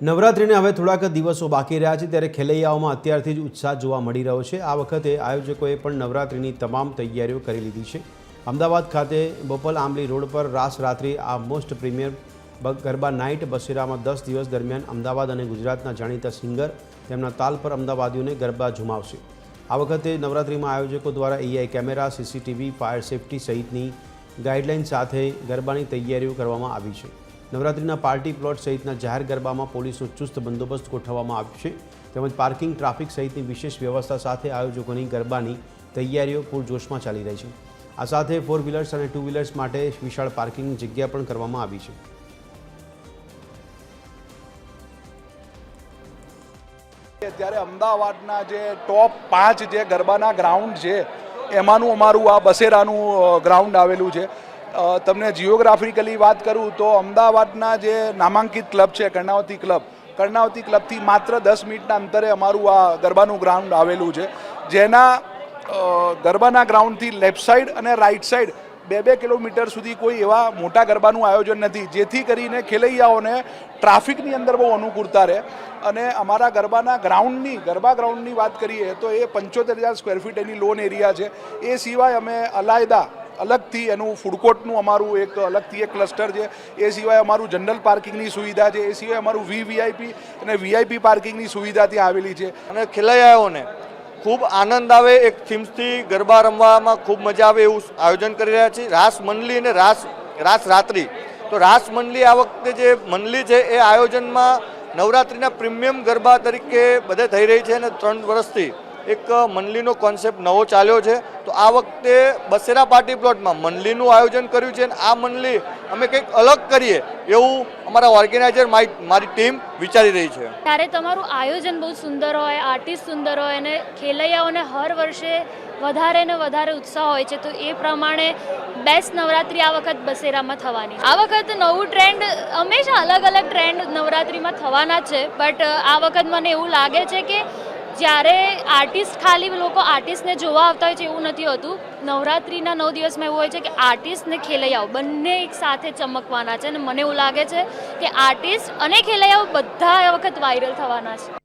નવરાત્રિને હવે થોડાક દિવસો બાકી રહ્યા છે ત્યારે ખેલૈયાઓમાં અત્યારથી જ ઉત્સાહ જોવા મળી રહ્યો છે. આ વખતે આયોજકોએ પણ નવરાત્રિની તમામ તૈયારીઓ કરી લીધી છે. અમદાવાદ ખાતે બોપલ આંબલી રોડ પર રાસ રાત્રિ, આ મોસ્ટ પ્રીમિયર ગરબા નાઇટ બસેરામાં દસ દિવસ દરમિયાન અમદાવાદ અને ગુજરાતના જાણીતા સિંગર તેમના તાલ પર અમદાવાદીઓને ગરબા ઝુમાવશે. આ વખતે નવરાત્રિમાં આયોજકો દ્વારા AI camera CCTV fire safety સહિતની ગાઈડલાઇન સાથે ગરબાની તૈયારીઓ કરવામાં આવી છે. નવરાત્રિના પાર્ટી પ્લોટ સહિતના જાહેર ગરબામાં પોલીસનો ચુસ્ત બંદોબસ્ત ગોઠવવામાં આવ્યો છે. તેમજ પાર્કિંગ, ટ્રાફિક સહિતની વિશેષ વ્યવસ્થા સાથે આયોજકોની ગરબાની તૈયારીઓ પૂરજોશમાં ચાલી રહી છે. આ સાથે ફોર વ્હીલર્સ અને ટુ વ્હીલર્સ માટે વિશાળ પાર્કિંગની જગ્યા પણ કરવામાં આવી છે. અત્યારે અમદાવાદના જે ટોપ પાંચ જે ગરબાના ગ્રાઉન્ડ છે, એમાંનું અમારું આ બસેરાનું ગ્રાઉન્ડ આવેલું છે. તમને જિયોગ્રાફિકલી વાત કરું તો અમદાવાદના જે નામાંકિત ક્લબ છે, કર્ણાવતી ક્લબ કર્ણાવતી ક્લબથી માત્ર દસ મિનિટના અંતરે અમારું આ ગરબાનું ગ્રાઉન્ડ આવેલું છે. જેના ગરબાના ગ્રાઉન્ડથી લેફ્ટ સાઈડ અને રાઈટ સાઈડ બે બે કિલોમીટર સુધી કોઈ એવા મોટા ગરબાનું આયોજન નથી. જેથી કરીને ખેલૈયાઓને ટ્રાફિકની અંદર બહુ અનુકૂળતા રહે અને અમારા ગરબાના ગ્રાઉન્ડની ગરબા ગ્રાઉન્ડની વાત કરીએ તો એ પંચોતેર હજાર સ્ક્વેર ફીટ એની લોન એરિયા છે. એ સિવાય અમે અલાયદા અલગથી એનું ફૂડકોર્ટનું અમારું એક અલગથી એક ક્લસ્ટર છે. એ સિવાય અમારું જનરલ પાર્કિંગની સુવિધા છે. એ સિવાય અમારું વી વીઆઈપી અને વીઆઈપી પાર્કિંગની સુવિધા ત્યાં આવેલી છે. અને ખેલૈયાઓને ખૂબ આનંદ આવે, એક થીમ્સથી ગરબા રમવામાં ખૂબ મજા આવે એવું આયોજન કરી રહ્યા છીએ. રાસ મંડલી અને રાસ રાસ રાત્રિ. તો રાસ મંડલી આ વખતે જે મંડલી છે, એ આયોજનમાં નવરાત્રિના પ્રીમિયમ ગરબા તરીકે બધે થઈ રહી છે અને ત્રણ વર્ષથી એક મંડલીનો કોન્સેપ્ટ નવો ચાલ્યો છે. તો આ વખતે બસેરા પાર્ટી પ્લોટમાં મંડલીનું આયોજન કર્યું છે અને આ મંડલી અમે કંઈક અલગ કરીએ એવું અમારા ઓર્ગેનાઇઝર મારી ટીમ વિચારી રહી છે. ત્યારે તમારું આયોજન બહુ સુંદર હોય આર્ટિસ્ટ સુંદર હોય અને ખેલૈયાઓને હર વર્ષે વધારે ને વધારે ઉત્સાહ હોય છે. તો એ પ્રમાણે બેસ્ટ નવરાત્રિ આ વખત બસેરામાં થવાની. આ વખત નવું ટ્રેન્ડ હંમેશા અલગ અલગ ટ્રેન્ડ નવરાત્રિમાં થવાના છે. બટ આ વખત મને એવું લાગે છે કે જ્યારે આર્ટિસ્ટ ખાલી લોકો આર્ટિસ્ટને જોવા આવતા હોય છે એવું નથી હોતું. નવરાત્રિના નવ દિવસમાં એવું હોય છે કે આર્ટિસ્ટને ખેલૈયાઓ બંને એક સાથે ચમકવાના છે અને મને એવું લાગે છે કે આર્ટિસ્ટ અને ખેલૈયાઓ બધા વખત વાયરલ થવાના છે.